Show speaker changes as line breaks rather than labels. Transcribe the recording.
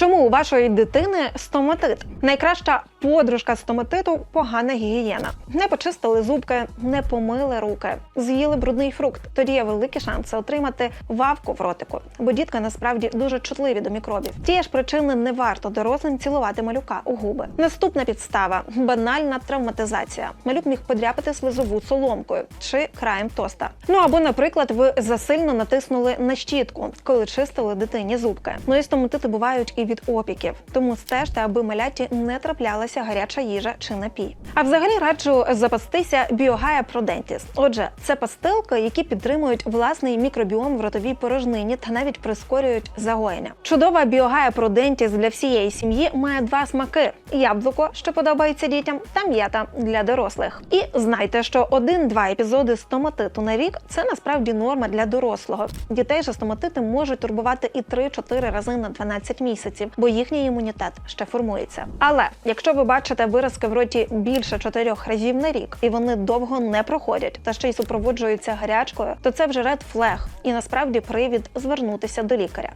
Чому у вашої дитини стоматит? Найкраща подружка стоматиту погана гігієна. Не почистили зубки, не помили руки, з'їли брудний фрукт. Тоді є великі шанси отримати вавку в ротику, бо дітки насправді дуже чутливі до мікробів. Тієї ж причини не варто дорослим цілувати малюка у губи. Наступна підстава банальна травматизація. Малюк міг подряпати слизову соломкою чи краєм тоста. Ну або, наприклад, ви засильно натиснули на щітку, коли чистили дитині зубки. Ну і стоматити бувають і від опіків, тому стежте, аби маляті не траплялася гаряча їжа чи напій. А взагалі раджу запастися біогая Продентіс. Отже, це пастилки, які підтримують власний мікробіом в ротовій порожнині та навіть прискорюють загоєння. Чудова біогая Продентіс для всієї сім'ї має два смаки: яблуко, що подобається дітям, та м'ята для дорослих. І знайте, що один-два епізоди стоматиту на рік це насправді норма для дорослого. Дітей же стоматити можуть турбувати і 3-4 рази на 12 місяців, бо їхній імунітет ще формується. Але якщо ви бачите виразки в роті більше чотирьох разів на рік, і вони довго не проходять, та ще й супроводжуються гарячкою, то це вже ред флег і насправді привід звернутися до лікаря.